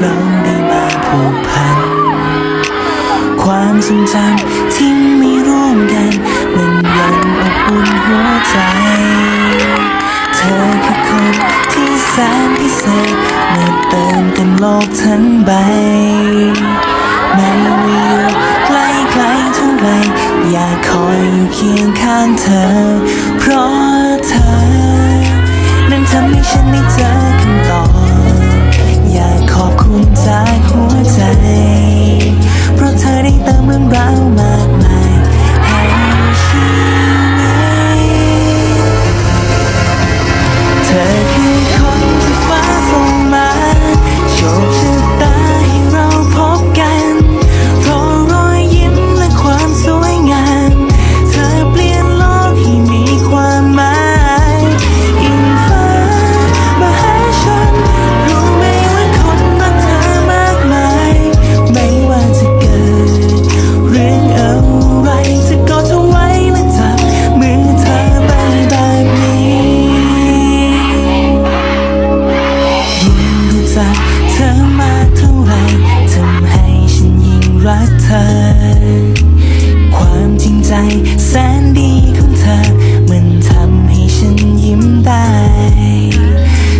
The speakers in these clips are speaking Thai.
เราได้มาผูกพัน ความทรงจำที่มีร่วมกัน มันยังอบอุ่นหัวใจ เธอคือคนที่แสนพิเศษมาเติมเต็มโลกทั้งใบ ไม่ว่าอยู่ใกล้ไกลเท่าไรอยากคอยอยู่เคียงข้างเธอ ได้เรักเธอ ความจริงใจแสนดีของเธอ มันทำให้ฉันยิ้มได้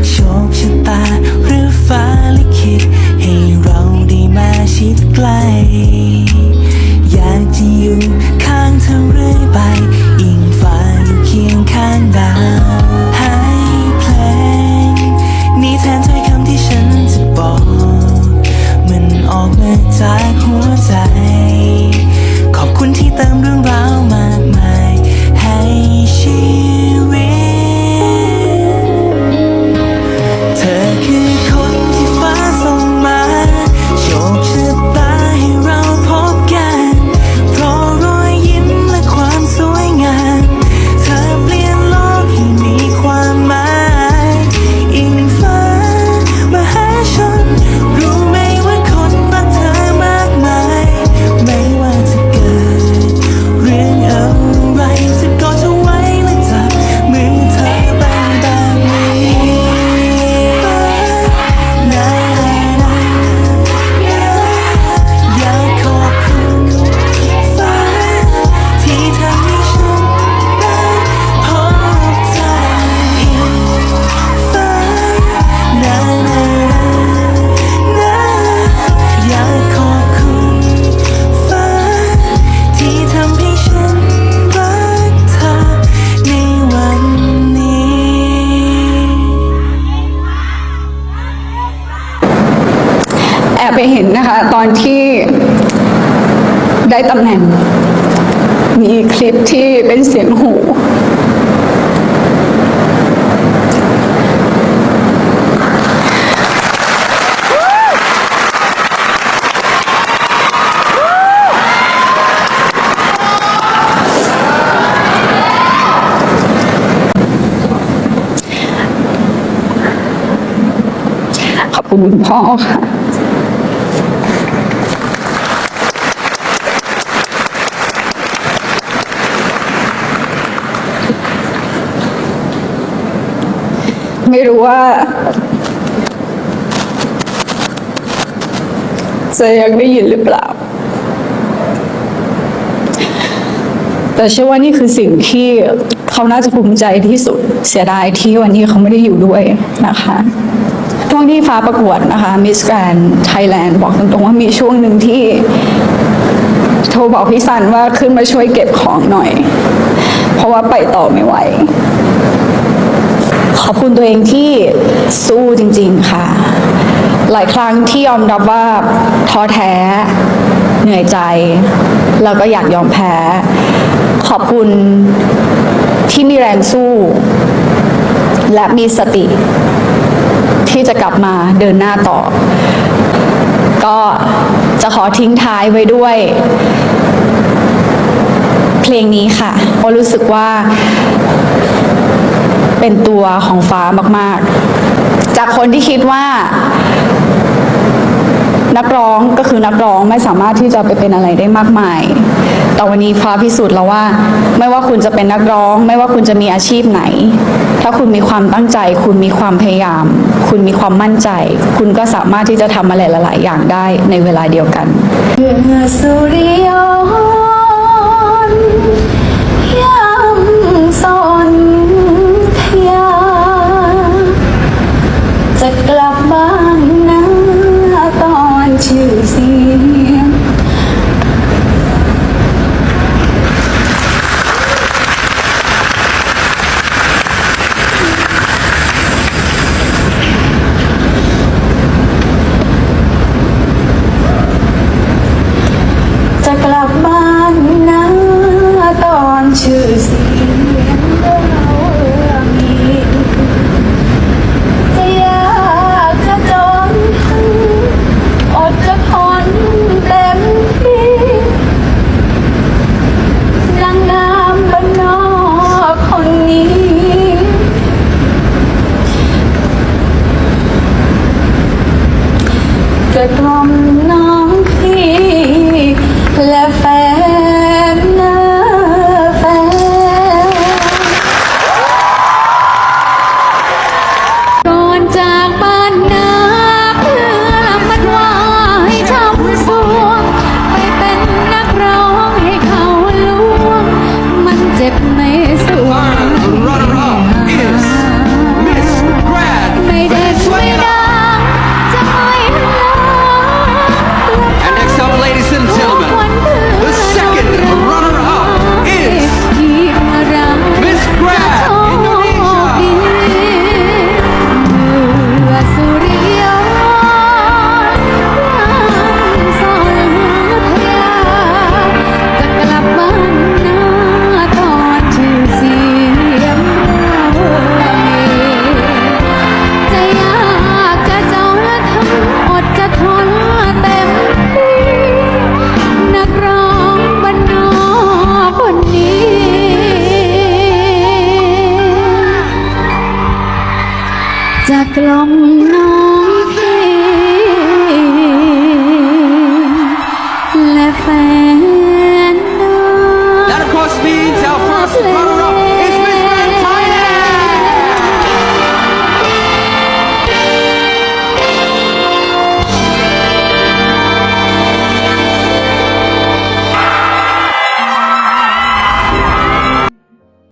โชคชะตาหรือฟ้าลิขิตให้เราได้มาชิดใกล้ อยากจะอยู่ข้างเธอเรื่อยไป จากหัวใจ ขอบคุณที่เติมเรื่องราว อบไปเห็นนะคะ ตอนที่ได้ตำแหน่ง มีคลิปที่เป็นเสียงหูขอบคุณคุณพ่อค่ะ ไม่รู้ว่า จะยังได้ยินหรือเปล่า แต่เชื่อว่านี่คือสิ่งที่เขาน่าจะภูมิใจที่สุดเสียดายที่วันนี้เขาไม่ได้อยู่ด้วยนะคะช่วงที่ฟ้าประกวดนะคะมิสแกรนไทยแลนด์บอกตรงๆว่ามีช่วงหนึ่งที่ โทรบอกพี่สันว่าขึ้นมาช่วยเก็บของหน่อย เพราะว่าไปต่อไม่ไหว ขอบคุณตัวเองที่สู้จริง ๆ ค่ะ หลายครั้งที่ยอมรับว่าท้อแท้ เหนื่อยใจ แล้วก็อยากยอมแพ้ ขอบคุณที่มีแรงสู้ และมีสติ ที่จะกลับมาเดินหน้าต่อ ก็จะขอทิ้งท้ายไว้ด้วยเพลงนี้ค่ะเพราะรู้สึกว่า เป็นตัวของฟ้ามากๆ จากคนที่คิดว่า นักร้องก็คือนักร้องไม่สามารถที่จะไปเป็นอะไรได้มากมาย แต่วันนี้ฟ้าพิสูจน์แล้วว่า ไม่ว่าคุณจะเป็นนักร้อง ไม่ว่าคุณจะมีอาชีพไหน ถ้าคุณมีความตั้งใจ คุณมีความพยายาม คุณมีความมั่นใจ คุณก็สามารถที่จะทำอะไรหลายๆ อย่างได้ในเวลาเดียวกันสุริยนยำสน จะกล่อมน้องเพลงและแฟนน้อง That of course means our first